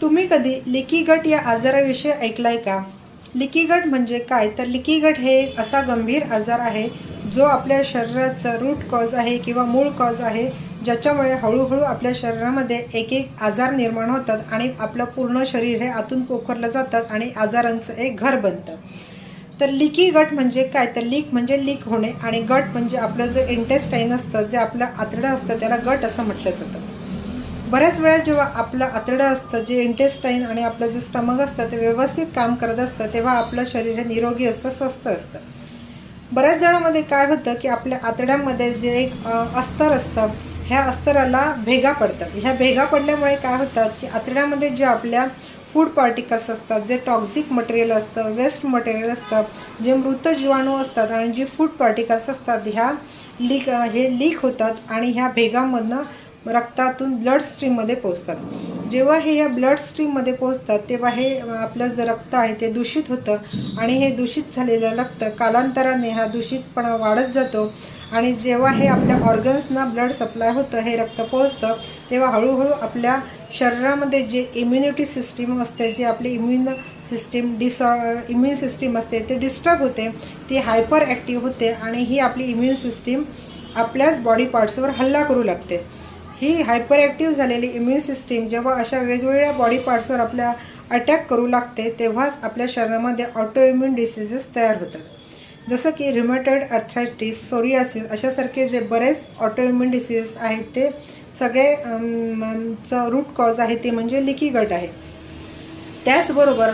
तुम्ही कधी लिकी गट या आजाराविषयी ऐकलाय का? लिकी गट म्हणजे काय? तर लिकी गट हे एक असा गंभीर आजार आहे जो आपल्या शरीराचा रूट कॉज आहे किंवा मूळ कॉज आहे ज्याच्यामुळे हळूहळू आपल्या शरीरामध्ये एक एक आजार निर्माण होतात आणि आपलं पूर्ण शरीर हे आतून पोखरलं जातात आणि आजारांचं एक घर बनतं. तर लिकी गट म्हणजे काय? तर लीक म्हणजे लीक होणे आणि गट म्हणजे आपलं जे इंटेस्टाईन असतं जे आपलं आतडं असतं त्याला गट असं म्हटलं जातं. बऱ्याच वेळा जेव्हा आपलं आतडं असतं जे इंटेस्टाईन आणि आपलं जे स्टमक असतं ते व्यवस्थित काम करत असतं तेव्हा आपलं शरीर हे निरोगी असतं स्वस्थ असतं. बऱ्याच जणांमध्ये काय होतं की आपल्या आतड्यामध्ये जे एक अस्तर असतं ह्या अस्तराला भेगा पडतात. ह्या भेगा पडल्यामुळे काय होतात की आतड्यामध्ये जे आपल्या फूड पार्टिकल्स असतात जे टॉक्झिक मटेरियल असतं वेस्ट मटेरियल असतं जे मृत जीवाणू असतात आणि जे फूड पार्टिकल्स असतात ह्या लीक हे लीक होतात आणि ह्या भेगामधनं रक्तातून ब्लड स्ट्रीममध्ये पोचतात जेव्हा हे या ब्लड स्ट्रीममध्ये पोचतात तेव्हा हे आपलं जे रक्त आहे ते दूषित होतं आणि हे दूषित झालेलं रक्त कालांतराने हा दूषितपणा वाढत जातो आणि जेव्हा हे आपल्या ऑर्गन्सना ब्लड सप्लाय होतं हे रक्त पोचतं तेव्हा हळूहळू आपल्या शरीरामध्ये जे इम्युनिटी सिस्टीम असते जे आपली इम्युन सिस्टीम डिसऑ इम्युन सिस्टीम असते ते डिस्टर्ब होते ती हायपर ॲक्टिव्ह होते आणि ही आपली इम्युन सिस्टीम आपल्याच बॉडी पार्ट्सवर हल्ला करू लागते. ही हायपर ॲक्टिव्ह झालेली इम्युन सिस्टीम जेव्हा अशा वेगवेगळ्या बॉडी पार्ट्सवर आपल्या अटॅक करू लागते तेव्हाच आपल्या शरीरामध्ये ऑटो इम्युन डिसिजेस तयार होतात. जसं की रिमोटेड अर्थरायटिस सोरियासिस अशासारखे जे बरेच ऑटो इम्युन डिसिजेस आहेत ते सगळे चं रूट कॉज आहे ते म्हणजे लिकी गट आहे. त्याचबरोबर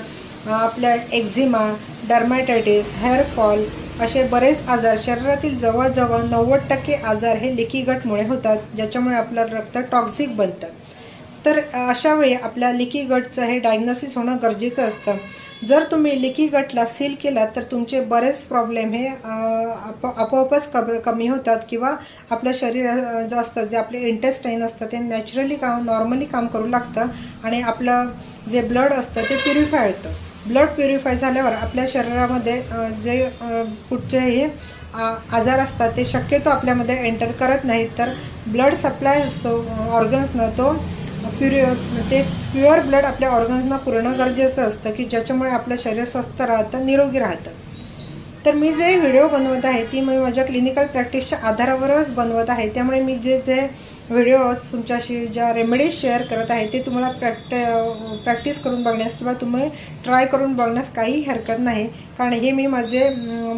आपल्या एक्झिमा डर्मॅटायटिस हेअरफॉल असे बरेच आजार शरीरातील जवळजवळ नव्वद टक्के आजार हे लिकी गटमुळे होतात ज्याच्यामुळे आपलं रक्त टॉक्सिक बनतं. तर अशा वेळी आपल्या लिकी गटचं हे डायग्नोसिस होणं गरजेचं असतं. जर तुम्ही लिकी गटला सील केलात तर तुमचे बरेच प्रॉब्लेम हे आपोआपच कब कमी होतात किंवा आपलं शरीर जे असतं जे आपले इंटेस्टाईन असतं ते नॅचरली काम नॉर्मली काम करू लागतं आणि आपलं जे ब्लड असतं ते प्युरिफाय होतं. ब्लड प्युरिफाय झाल्यावर आपल्या शरीरामध्ये जे कुठचेही आ- आजार असतात ते शक्यतो आपल्यामध्ये एंटर करत नाहीत. तर ब्लड सप्लाय असतो ऑर्गन्सनं तो प्युरि ते प्युअर ब्लड आपल्या ऑर्गन्सना पुरणं गरजेचं असतं की ज्याच्यामुळे आपलं शरीर स्वस्थ राहतं निरोगी राहतं. तर मी जे व्हिडिओ बनवत आहे ती मी माझ्या क्लिनिकल प्रॅक्टिसच्या आधारावरच बनवत आहे. त्यामुळे मी जे जे व्हिडिओ तुमच्याशी ज्या रेमेडीज शेअर करत आहे ते तुम्हाला प्रॅक्ट प्रॅक्टिस करून बघण्यास किंवा तुम्ही ट्राय करून बघण्यास काही हरकत नाही. कारण हे मी माझे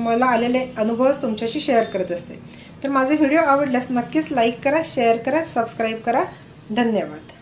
मला आलेले अनुभवच तुमच्याशी शेअर करत असते. तर माझे व्हिडिओ आवडल्यास नक्कीच लाईक करा शेअर करा सबस्क्राईब करा. धन्यवाद.